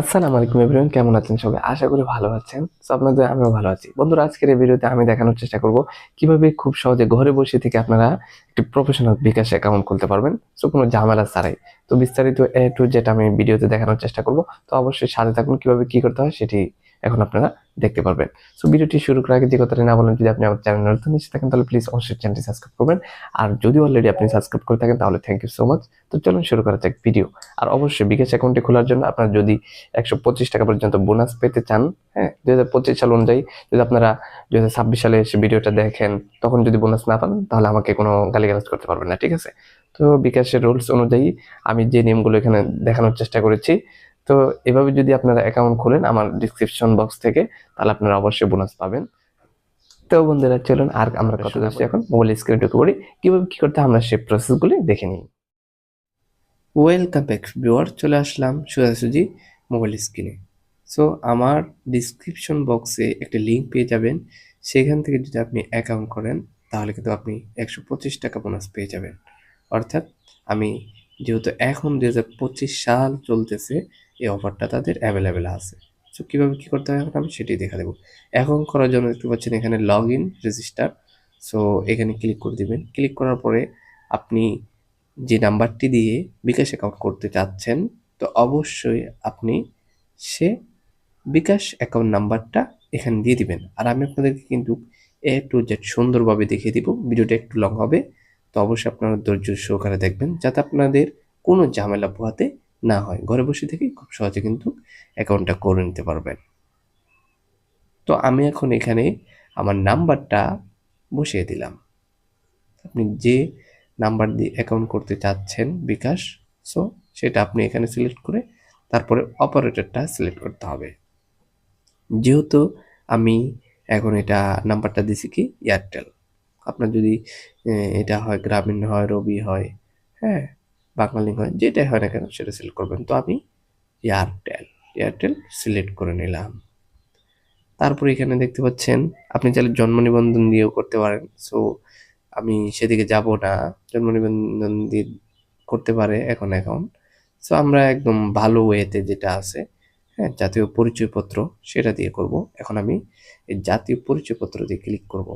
আসসালামু আলাইকুম এভরিওয়ান, কেমন আছেন সবাই? আশা করি ভালো আছেন। তো আপনাদের, আমিও ভালো আছি। বন্ধুরা, আজকের এই ভিডিওতে আমি দেখানোর চেষ্টা করব কীভাবে খুব সহজে ঘরে বসে থেকে আপনারা একটি প্রফেশনাল বিকাশ অ্যাকাউন্ট খুলতে পারবেন। সো কোনো ঝামেলা ছাড়াই। তো বিস্তারিত এ টু যেটা আমি ভিডিওতে দেখানোর চেষ্টা করব। তো অবশ্যই সাথে থাকুন, কীভাবে কি করতে হয় সেটি এখন আপনারা দেখতে পারবেন। সো ভিডিওটি শুরু করার আগে যে কথাটি না বলেন যদি আপনি আমার চ্যানেল নতুন এসে থাকেন, তাহলে প্লিজ অবশ্যই চ্যানেলটি সাবস্ক্রাইব করবেন। আর যদি অলরেডি আপনি সাবস্ক্রাইব করে থাকেন, তাহলে থ্যাংক ইউ সো মাচ তো চলুন শুরু করা যাক ভিডিও আর অবশ্যই বিকাশ অ্যাকাউন্টটি খোলার জন্য আপনার যদি একশো পঁচিশ টাকা পর্যন্ত বোনাস পেতে চান হ্যাঁ দু হাজার পঁচিশ সাল অনুযায়ী যদি আপনারা দু ছাব্বিশ সালে এসে ভিডিওটা দেখেন, তখন যদি বোনাস না পান, তাহলে আমাকে কোনো গালিগালাজ করতে পারবেন না, ঠিক আছে? তো বিকাশের রুলস অনুযায়ী আমি যে নিয়মগুলো এখানে দেখানোর চেষ্টা করেছি তো এভাবে যদি আপনারা অ্যাকাউন্ট খোলেন আমার ডিসক্রিপশন বক্স থেকে তাহলে আপনারা অবশ্যই বোনাস পাবেন। তো বন্ধুরা চলুন আর আমরা কথা বলছি এখন মোবাইল স্ক্রিনে ঢুকে পড়ি। কীভাবে কি করতে আমরা সেই প্রসেসগুলি দেখে নিই। ওয়েলকাম ব্যাক ভিউয়ার চলে আসলাম সোজাসুজি মোবাইল স্ক্রিনে সো আমার ডিসক্রিপশন বক্সে একটা লিঙ্ক পেয়ে যাবেন। সেখান থেকে যদি আপনি অ্যাকাউন্ট করেন তাহলে কিন্তু আপনি একশো পঁচিশ টাকা বোনাস পেয়ে যাবেন। অর্থাৎ আমি যেহেতু এখন দু হাজার পঁচিশ সাল চলতেছে এই অফারটা তাদের অ্যাভেলেবেল আছে। সো কীভাবে কী করতে হয় এখন আমি সেটি দেখা দেবো। এখন করার জন্য দেখতে পাচ্ছেন এখানে লগ ইন রেজিস্টার সো এখানে ক্লিক করে দিবেন। ক্লিক করার পরে আপনি যে নাম্বারটি দিয়ে বিকাশ অ্যাকাউন্ট করতে চাচ্ছেন, তো অবশ্যই আপনি সে বিকাশ অ্যাকাউন্ট নাম্বারটা এখানে দিয়ে দিবেন। আর আমি আপনাদেরকে কিন্তু এ টু জেড সুন্দরভাবে দেখিয়ে দিব। ভিডিওটা একটু লং হবে। তো অবশ্যই আপনারা ধৈর্য সহকারে দেখবেন। যাতে আপনাদের কোনো ঝামেলা পোহাতে না হয়। ঘরে বসে থেকেই খুব সহজে কিন্তু অ্যাকাউন্টটা করে নিতে পারবেন। তো আমি এখন এখানে আমার নাম্বারটা বসিয়ে দিলাম। আপনি যে নাম্বার দিয়ে অ্যাকাউন্ট করতে চাচ্ছেন বিকাশ সো সেটা আপনি এখানে সিলেক্ট করে তারপরে অপারেটরটা সিলেক্ট করতে হবে। যেহেতু আমি এখন এটা নাম্বারটা দিছি কি? এয়ারটেল আপনার যদি এটা হয় গ্রামীণ হয়, রবি হয় হ্যাঁ বাঙালি হয়, যেটাই হয় না কেন সেটা সিলেক্ট করবেন। তো আমি এয়ারটেল এয়ারটেল সিলেক্ট করে নিলাম। তারপর এখানে দেখতে পাচ্ছেন, আপনি চাইলে জন্ম নিবন্ধন দিয়েও করতে পারেন। সো আমি সেদিকে যাব না, জন্ম নিবন্ধন দিয়ে করতে পারে এখন অ্যাকাউন্ট সো আমরা একদম ভালো ওয়েতে যেটা আছে হ্যাঁ জাতীয় পরিচয়পত্র সেটা দিয়ে করব। এখন আমি এই জাতীয় পরিচয়পত্র দিয়ে ক্লিক করব।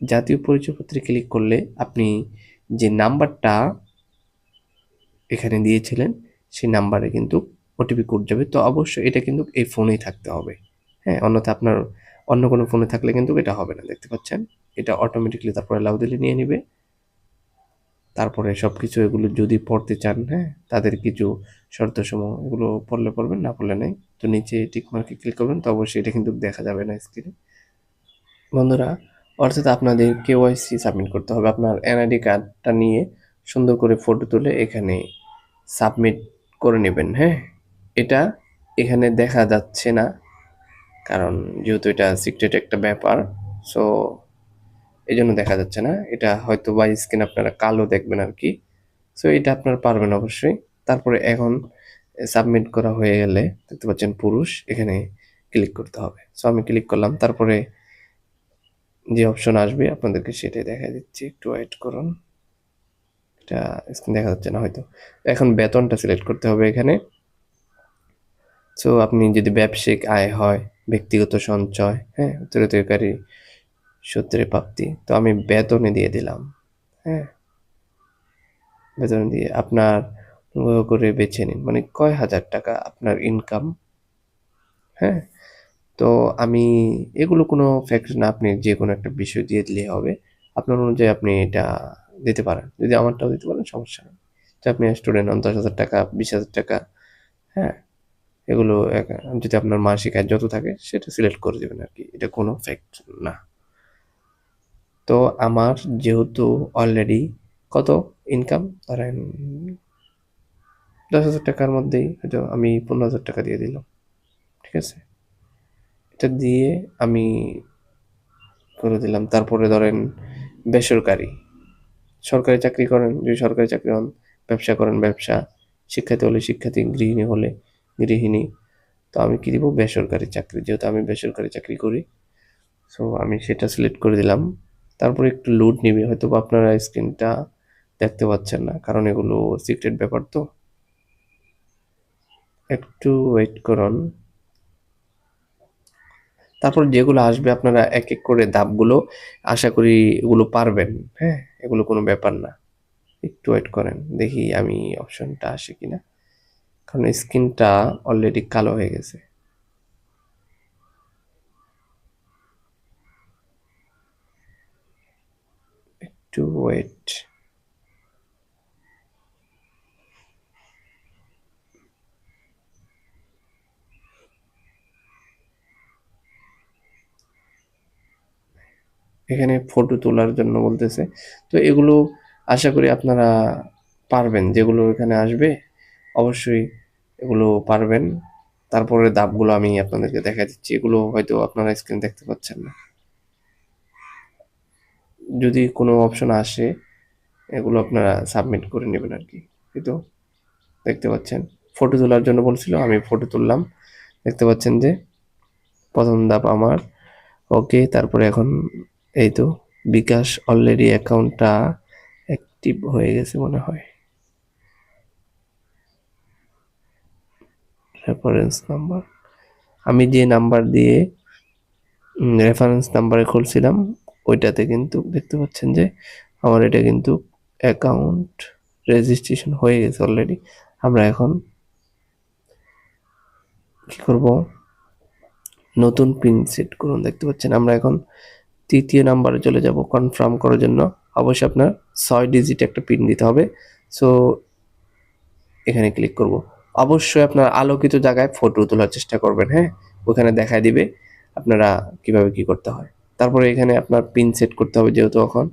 জাতীয় পরিচয়পত্রে ক্লিক করলে আপনি যে নাম্বারটা এখানে দিয়েছিলেন, সেই নাম্বারে কিন্তু ওটিপি কোড যাবে। তো অবশ্যই এটা কিন্তু এই ফোনেই থাকতে হবে। হ্যাঁ অন্যথা আপনার অন্য কোনো ফোনে থাকলে কিন্তু এটা হবে না, দেখতে পাচ্ছেন? এটা অটোমেটিকলি তারপরে লাউ দিলে নিয়ে নেবে। তারপরে সব কিছু এগুলো যদি পড়তে চান হ্যাঁ তাদের কিছু শর্ত সমূহ এগুলো পড়লে পড়বেন, না পড়লে নেই। তো নিচে টিকমার্কে ক্লিক করবেন, তো অবশ্যই এটা কিন্তু দেখা যাবে না স্ক্রিনে বন্ধুরা অর্থাৎ আপনাদের কেওয়াইসি সাবমিট করতে হবে। আপনার এনআইডি কার্ডটা নিয়ে সুন্দর করে ফটো তুলে এখানে সাবমিট করে নেবেন হ্যাঁ? এটা এখানে দেখা যাচ্ছে না, কারণ যেহেতু এটা সিক্রেট একটা ব্যাপার, সো এই জন্য দেখা যাচ্ছে না। এটা হয়তো বা স্ক্রিন আপনারা কালো দেখবেন আর কি। সো এটা আপনারা পারবেন অবশ্যই। তারপরে এখন সাবমিট করা হয়ে গেলে দেখতে পাচ্ছেন পুরুষ, এখানে ক্লিক করতে হবে। সো আমি ক্লিক করলাম, তারপরে যে অপশন আসবে, আপনাদেরকে সেটাই দেখা দিচ্ছি। একটু ওয়েট করুন। এটা স্ক্রিন দেখা যাচ্ছে না হয়তো। এখন বেতনটা সিলেক্ট করতে হবে এখানে। সো আপনি যদি ব্যবসায়িক আয় হয়, ব্যক্তিগত সঞ্চয় হ্যাঁ উত্তরাধিকারী সূত্রে প্রাপ্তি, তো আমি বেতনে দিয়ে দিলাম হ্যাঁ। বেতনে দিয়ে আপনার করে বেছে নিন। মানে কয় হাজার টাকা আপনার ইনকাম হ্যাঁ? তো আমি এগুলো কোনো ফ্যাক্টর না, আপনি যে কোনো একটা বিষয় দিয়ে দিলে হবে। আপনার অনুযায়ী আপনি এটা দিতে পারেন। যদি আমারটাও দিতে পারেন, সমস্যা নেই। যে আপনি স্টুডেন্ট হন, দশ হাজার টাকা, বিশ হাজার টাকা হ্যাঁ? এগুলো যদি আপনার মাসিক আয় যত থাকে, সেটা সিলেক্ট করে দেবেন আর কি এটা কোনো ফ্যাক্ট না। তো আমার যেহেতু অলরেডি কত ইনকাম ধরেন দশ হাজার টাকার মধ্যেই হয়তো আমি পনেরো হাজার টাকা দিয়ে দিলাম। ঠিক আছে? এটা দিয়ে আমি করে দিলাম। তারপরে ধরেন বেসরকারি। সরকারি চাকরি করেন, যদি সরকারি চাকরি হন, ব্যবসা করেন, ব্যবসা। শিক্ষার্থী হলে শিক্ষার্থী, গৃহিণী হলে গৃহিণী। তো আমি কি দিব? বেসরকারি চাকরি। যেহেতু আমি বেসরকারি চাকরি করি সো আমি সেটা সিলেক্ট করে দিলাম। তারপরে একটু লোড নেবে। হয়তো আপনারা স্ক্রিনটা দেখতে পাচ্ছেন না, কারণ এগুলো সিক্রেট ব্যাপার তো। একটু ওয়েট করুন। তারপর যেগুলো আসবে আপনারা এক এক করে ধাপগুলো আশা করি এগুলো পারবেন হ্যাঁ? এগুলো কোনো ব্যাপার না। একটু ওয়েট করেন, দেখি আমি অপশনটা আসে কিনা। কারণ স্ক্রিনটা অলরেডি কালো হয়ে গেছে। একটু ওয়েট এখানে ফটো তোলার জন্য বলতেছে। তো এগুলো আশা করি আপনারা পারবেন। যেগুলো এখানে আসবে, অবশ্যই এগুলো পারবেন। তারপরে ধাপগুলো আমি আপনাদেরকে দেখা দিচ্ছি। এগুলো হয়তো আপনারা স্ক্রিন দেখতে পাচ্ছেন না। যদি কোনো অপশন আসে, এগুলো আপনারা সাবমিট করে নেবেন আর কি। তো, দেখতে পাচ্ছেন। ফটো তোলার জন্য বলছিল, আমি ফটো তুললাম। দেখতে পাচ্ছেন যে, প্রথম ধাপ আমার। ওকে তারপরে এখন এই তো, বিকাশ অলরেডি অ্যাকাউন্টটা অ্যাক্টিভ হয়ে গেছে মনে হয়। রেফারেন্স নাম্বার আমি যে নাম্বার দিয়ে রেফারেন্স নাম্বারে খুলছিলাম, ওইটাতে কিন্তু দেখতে পাচ্ছেন যে, আমার এটা কিন্তু অ্যাকাউন্ট রেজিস্ট্রেশন হয়ে গেছে অলরেডি আমরা এখন কি করব? নতুন পিন সেট করুন, দেখতে পাচ্ছেন? আমরা এখন তৃতীয় নাম্বারে চলে যাব কনফার্ম করার জন্য। অবশ্যই আপনার ছয় ডিজিট একটা পিন দিতে হবে। সো এখানে ক্লিক করব। অবশ্যই আপনার আলোকিত জায়গায় ফটো তোলার চেষ্টা করবেন হ্যাঁ? ওখানে দেখায় দিবে আপনারা কীভাবে কি করতে হয়। তারপরে এখানে আপনার পিন সেট করতে হবে যেহেতু এখন।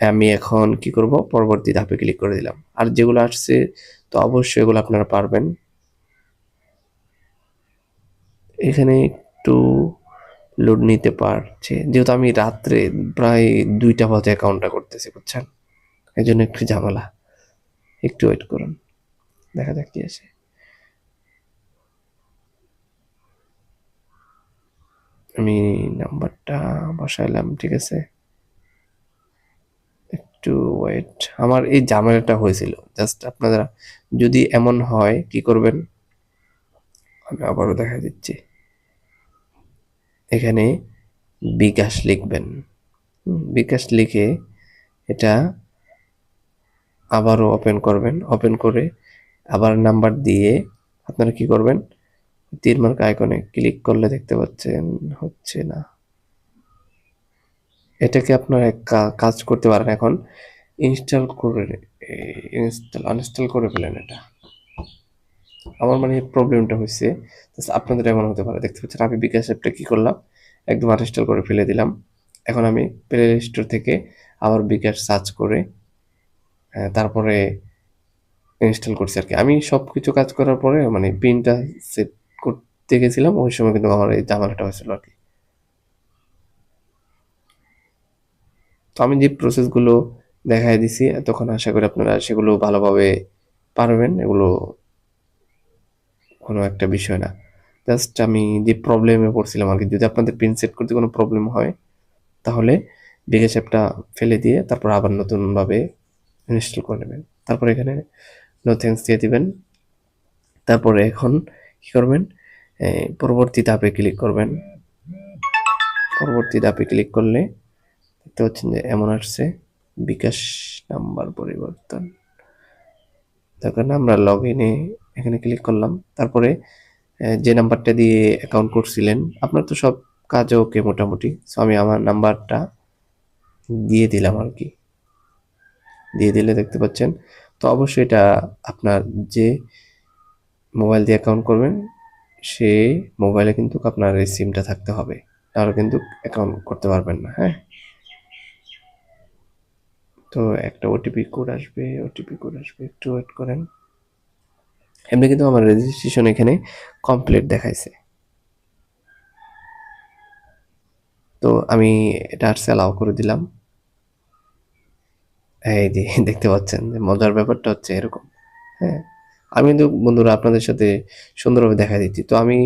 আমি এখন কি করব? পরবর্তী ধাপে ক্লিক করে দিলাম। আর যেগুলো আসছে, তো অবশ্যই এগুলো আপনারা পারবেন। এখানে একটু লোড নিতে পারছে। যেহেতু আমি রাত্রে প্রায় দুইটা বাজে অ্যাকাউন্টটা করতেছি, বুঝছেন? এই জন্য একটু ঝামেলা। একটু ওয়েট করুন। দেখা যাক কি আছে আমি নাম্বারটা বসাইলাম, ঠিক আছে? একটু ওয়েট আমার এই ঝামেলাটা হয়েছিল। জাস্ট আপনারা যদি এমন হয়, কি করবেন? আমি আবারও দেখা দিচ্ছি। এখানে বিকাশ লিখবেন। বিকাশ লিখে এটা আবারও ওপেন করবেন। ওপেন করে আবার নাম্বার দিয়ে আপনারা কি করবেন? তীর মার্ক আইকনে ক্লিক করলে দেখতে পাচ্ছেন হচ্ছে না। এটাকে আপনারা কাজ করতে পারেন এখন। ইনস্টল করে ইনস্টল আনইনস্টল করে ফেলেন এটা। আমার মানে প্রবলেমটা হয়েছে আপনাদের এমন হতে পারে। দেখতে পাচ্ছেন, আমি বিকাশ অ্যাপটা কি করলাম? একদম আনইনস্টল করে ফেলে দিলাম। এখন আমি প্লে স্টোর থেকে আবার বিকাশ সার্চ করে তারপরে ইনস্টল করছি আর কি আমি সব কিছু কাজ করার পরে মানে পিনটা সেট করতে গেছিলাম, ওই সময় কিন্তু আমার এই ঝামেলাটা হয়েছিল আর কি তো আমি যে প্রসেসগুলো দেখাই দিছি তখন আশা করি আপনারা সেগুলো ভালোভাবে পারবেন, এগুলো কোনো একটা বিষয় না। জাস্ট আমি যে প্রবলেমে পড়ছিলাম আর কি যদি আপনাদের পিন সেট করতে কোনো প্রবলেম হয়, তাহলে বিকাশ অ্যাপটা ফেলে দিয়ে তারপর আবার নতুনভাবে ইনস্টল করে নেবেন। তারপর এখানে নো থ্যাঙ্কস দিয়ে দিবেন। তারপরে এখন কি করবেন? পরবর্তী ধাপে ক্লিক করবেন। পরবর্তী ধাপে ক্লিক করলে দেখতে পাচ্ছেন যে এমন আসছে, বিকাশ নাম্বার পরিবর্তন। তখন আমরা লগ ইনে এখানে ক্লিক করলাম। তারপরে যে নাম্বারটা দিয়ে অ্যাকাউন্ট করছিলেন, আপনার তো সব কাজ ওকে মোটামুটি। সো আমি আমার নাম্বারটা দিয়ে দিলাম আর কি। দিয়ে দিলে দেখতে পাচ্ছেন। তো অবশ্যই এটা আপনার যে মোবাইল দিয়ে অ্যাকাউন্ট করবেন, সে মোবাইলে কিন্তু আপনার এই সিমটা থাকতে হবে। তাহলে কিন্তু অ্যাকাউন্ট করতে পারবেন না হ্যাঁ? তো একটা ওটিপি কোড আসবে ওটিপি কোড আসবে, একটু ওয়েট করেন। এমনি কিন্তু আমার রেজিস্ট্রেশন এখানে কমপ্লিট দেখাইছে। তো আমি এটা আর অ্যালাউ করে দিলাম। এই যে, দেখতে পাচ্ছেন মজার ব্যাপারটা হচ্ছে এরকম। হ্যাঁ আমি কিন্তু বন্ধুরা আপনাদের সাথে সুন্দরভাবে দেখা দিচ্ছি। তো আমি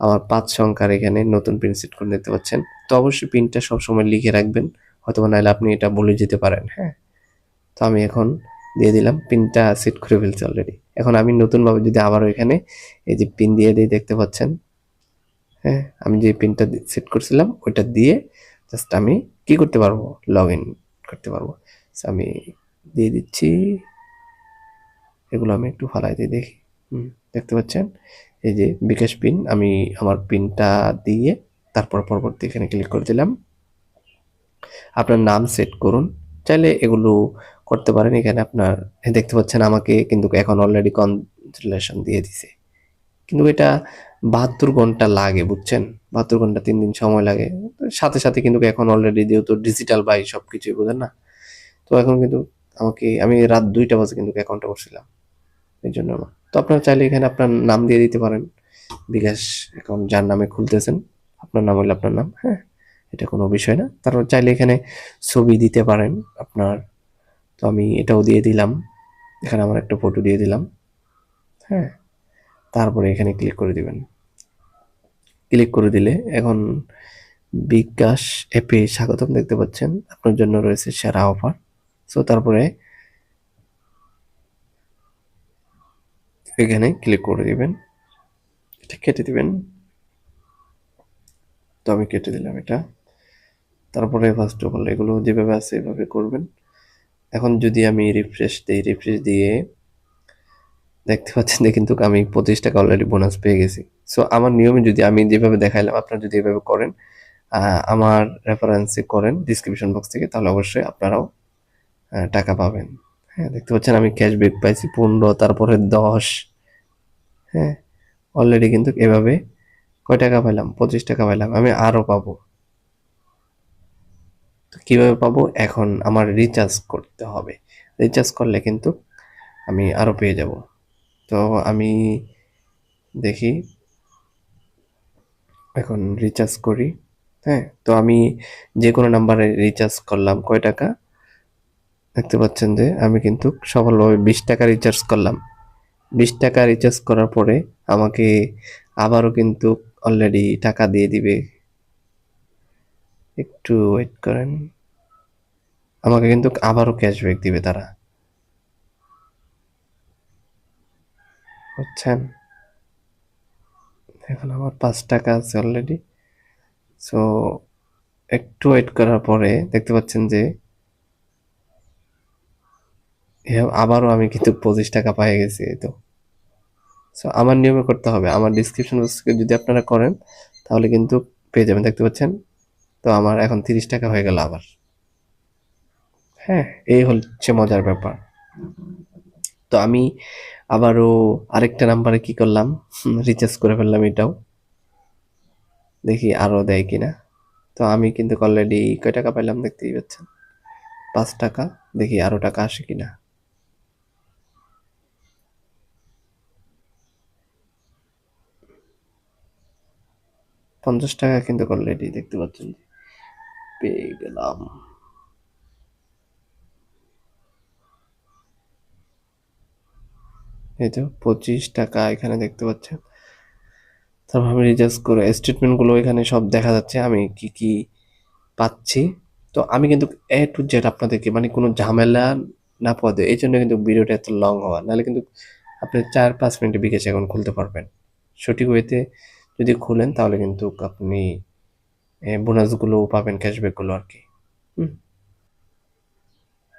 আমার পাঁচ সংখ্যার এখানে নতুন পিন সেট করে দেখতে পাচ্ছেন। তো অবশ্যই পিনটা সবসময় লিখে রাখবেন হয়তো নাহলে আপনি এটা বলে যেতে পারেন। হ্যাঁ তো আমি এখন দিয়ে দিলাম। পিনটা সেট করে ফেলছে অলরেডি এখন আমি নতুনভাবে যদি আবারও এখানে এই যে পিন দিয়ে দিয়ে দেখতে পাচ্ছেন? হ্যাঁ আমি যে পিনটা সেট করছিলাম ওইটা দিয়ে জাস্ট আমি কি করতে পারব? লগ ইন করতে পারব। আমি দিয়ে দিচ্ছি। এগুলো আমি একটু ফালাই দিয়ে দেখি। হুম, দেখতে পাচ্ছেন? এই যে বিকাশ পিন আমি আমার পিনটা দিয়ে তারপর পরবর্তী এখানে ক্লিক করে দিলাম। আপনার নাম সেট করুন। চাইলে এগুলো করতে পারেন, এখানে আপনার দেখতে পাচ্ছেন আমাকে কিন্তু এখন অলরেডি কনসুলেশন দিয়ে দিছে। কিন্তু এটা বাহাত্তর ঘণ্টা লাগে, বুঝছেন? বাহাত্তর ঘণ্টা তিন দিন সময় লাগে। সাথে সাথে কিন্তু এখন অলরেডি যেহেতু ডিজিটাল বাই সব কিছুই, বোঝেন না? তো এখন কিন্তু আমাকে, আমি রাত দুইটা বাজে কিন্তু অ্যাকাউন্টটা করছিলাম। এই জন্য আমার। তো আপনারা চাইলে এখানে আপনার নাম দিয়ে দিতে পারেন। বিকাশ অ্যাকাউন্ট যার নামে খুলতেছেন, আপনার নাম হলে আপনার নাম হ্যাঁ? এটা কোনো বিষয় না। তারপর চাইলে এখানে ছবি দিতে পারেন আপনার। তো আমি এটাও দিয়ে দিলাম। এখানে আমার একটা ফটো দিয়ে দিলাম। হ্যাঁ তারপরে এখানে ক্লিক করে দিবেন। ক্লিক করে দিলে এখন বিকাশ অ্যাপে স্বাগতম দেখতে পাচ্ছেন। আপনার জন্য রয়েছে সেরা অফার সো তারপরে এখানে ক্লিক করে দিবেন। এটা কেটে দিবেন। তো আমি কেটে দিলাম এটা। তারপরে ফার্স্ট অফ অল এগুলো যেভাবে আছে এভাবে করবেন। এখন যদি আমি রিফ্রেশ দিই রিফ্রেশ দিয়ে দেখতে পাচ্ছেন যে কিন্তু আমি পঁচিশ টাকা অলরেডি বোনাস পেয়ে গেছি। সো আমার নিয়মে যদি আমি যেভাবে দেখাইলাম, আপনারা যদি এভাবে করেন আমার রেফারেন্সে করেন ডিসক্রিপশন বক্স থেকে, তাহলে অবশ্যই আপনারাও টাকা পাবেন। হ্যাঁ দেখতে পাচ্ছেন আমি ক্যাশব্যাক পাইছি পনেরো, তারপরে দশ। হ্যাঁ অলরেডি কিন্তু এভাবে কয় টাকা পাইলাম? পঁচিশ টাকা পাইলাম। আমি আরও পাবো। তো কীভাবে পাবো? এখন আমার রিচার্জ করতে হবে। রিচার্জ করলে কিন্তু আমি আরও পেয়ে যাব। তো আমি দেখি। এখন রিচার্জ করি। হ্যাঁ তো আমি যে কোনো নাম্বারে রিচার্জ করলাম কয় টাকা? দেখতে পাচ্ছেন যে আমি কিন্তু সফলভাবে বিশ টাকা রিচার্জ করলাম। বিশ টাকা রিচার্জ করার পরে আমাকে আবারও কিন্তু অলরেডি টাকা দিয়ে দিবে। একটু ওয়েট করেন। আমাকে কিন্তু আবারও ক্যাশব্যাক দিবে তারা। বুঝছেন? এখন আমার পাঁচ টাকা আছে অলরেডি সো একটু ওয়েট করার পরে দেখতে পাচ্ছেন যে আবারও আমি কিন্তু পঁচিশ টাকা পেয়ে গেছি এই তো। সো আমার নিয়মে করতে হবে। আমার ডিসক্রিপশন যদি আপনারা করেন, তাহলে কিন্তু পেয়ে যাবেন। দেখতে পাচ্ছেন? তো আমার এখন তিরিশ টাকা হয়ে গেল আবার। হ্যাঁ এই হচ্ছে মজার ব্যাপার। তো আমি আবারও আরেকটা নাম্বারে কি করলাম? রিচার্জ করে ফেললাম এটাও। দেখি আরও দেয় কিনা। তো আমি কিন্তু অলরেডি কয় টাকা পাইলাম দেখতেই পাচ্ছেন? পাঁচ টাকা, দেখি আরও টাকা আসে কিনা। পঞ্চাশ টাকা কিন্তু অলরেডি দেখতে পাচ্ছেন। পেয়ে গেলাম এই তো পঁচিশ টাকা এখানে দেখতে পাচ্ছেন। তারপর আমি রিচার্জ করে স্টেটমেন্টগুলো এখানে সব দেখা যাচ্ছে, আমি কি কি পাচ্ছি। তো আমি কিন্তু এ টু জেড আপনাদেরকে মানে কোনো ঝামেলা না পদে এই জন্য কিন্তু ভিডিওটা এত লং হওয়া। নাহলে কিন্তু আপনি চার পাঁচ মিনিটে বিকাশ এখন খুলতে পারবেন। সঠিক ওয়েতে যদি খুলেন তাহলে কিন্তু আপনি বোনাসগুলো পাবেন ক্যাশব্যাকগুলো আর কি। হুম।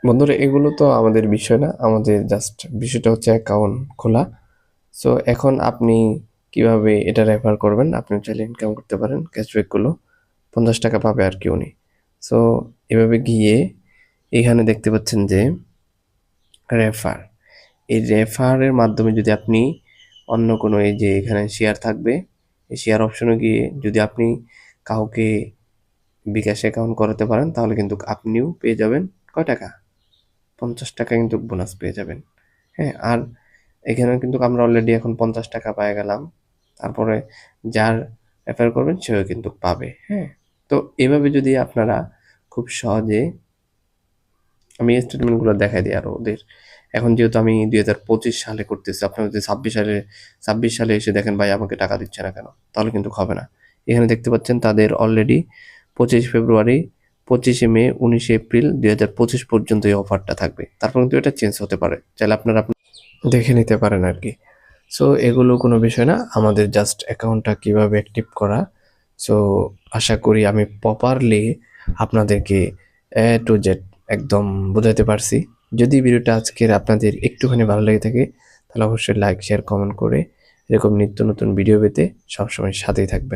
বন্ধুরা এগুলো তো আমাদের বিষয় না আমাদের জাস্ট বিষয়টা হচ্ছে অ্যাকাউন্ট খোলা। সো এখন আপনি কীভাবে এটা রেফার করবেন আপনি চাইলে ইনকাম করতে পারেন ক্যাশব্যাকগুলো পঞ্চাশ টাকা পাবে আর কি উনি। সো এভাবে গিয়ে এখানে দেখতে পাচ্ছেন যে রেফার এই রেফারের মাধ্যমে যদি আপনি অন্য কোনো এই যে এখানে শেয়ার থাকবে এই শেয়ার অপশনে গিয়ে যদি আপনি কাউকে বিকাশ অ্যাকাউন্ট করাতে পারেন, তাহলে কিন্তু আপনিও পেয়ে যাবেন কয় টাকা? পঞ্চাশ টাকা কিন্তু বোনাস পেয়ে যাবেন। হ্যাঁ আর এখানে কিন্তু আমরা অলরেডি এখন পঞ্চাশ টাকা পেয়ে গেলাম। তারপরে যার রেফার করবেন, সেও কিন্তু পাবে। হ্যাঁ তো এভাবে যদি আপনারা খুব সহজে আমি স্টেটমেন্টগুলো দেখাই দিই আরও ওদের। এখন যেহেতু আমি দুই হাজার পঁচিশ সালে করতেছি, আপনারা যদি ছাব্বিশ সালে ছাব্বিশ সালে এসে দেখেন, ভাই, আমাকে টাকা দিচ্ছে না কেন? তাহলে কিন্তু হবে না। এখানে দেখতে পাচ্ছেন তাদের অলরেডি পঁচিশ ফেব্রুয়ারি, পঁচিশে মে, উনিশে এপ্রিল দুই হাজার পঁচিশ পর্যন্ত এই অফারটা থাকবে। তারপর কিন্তু এটা চেঞ্জ হতে পারে। চাইলে আপনারা আপনি দেখে নিতে পারেন আর কি। সো এগুলো কোনো বিষয় না। আমাদের জাস্ট অ্যাকাউন্টটা কীভাবে অ্যাক্টিভ করা। সো আশা করি আমি প্রপারলি আপনাদেরকে এ টু জেড একদম বোঝাতে পারছি। যদি ভিডিওটা আজকের আপনাদের একটুখানি ভালো লেগে থাকে, তাহলে অবশ্যই লাইক শেয়ার কমেন্ট করে এরকম নিত্য নতুন ভিডিও পেতে সবসময় সাথেই থাকবেন।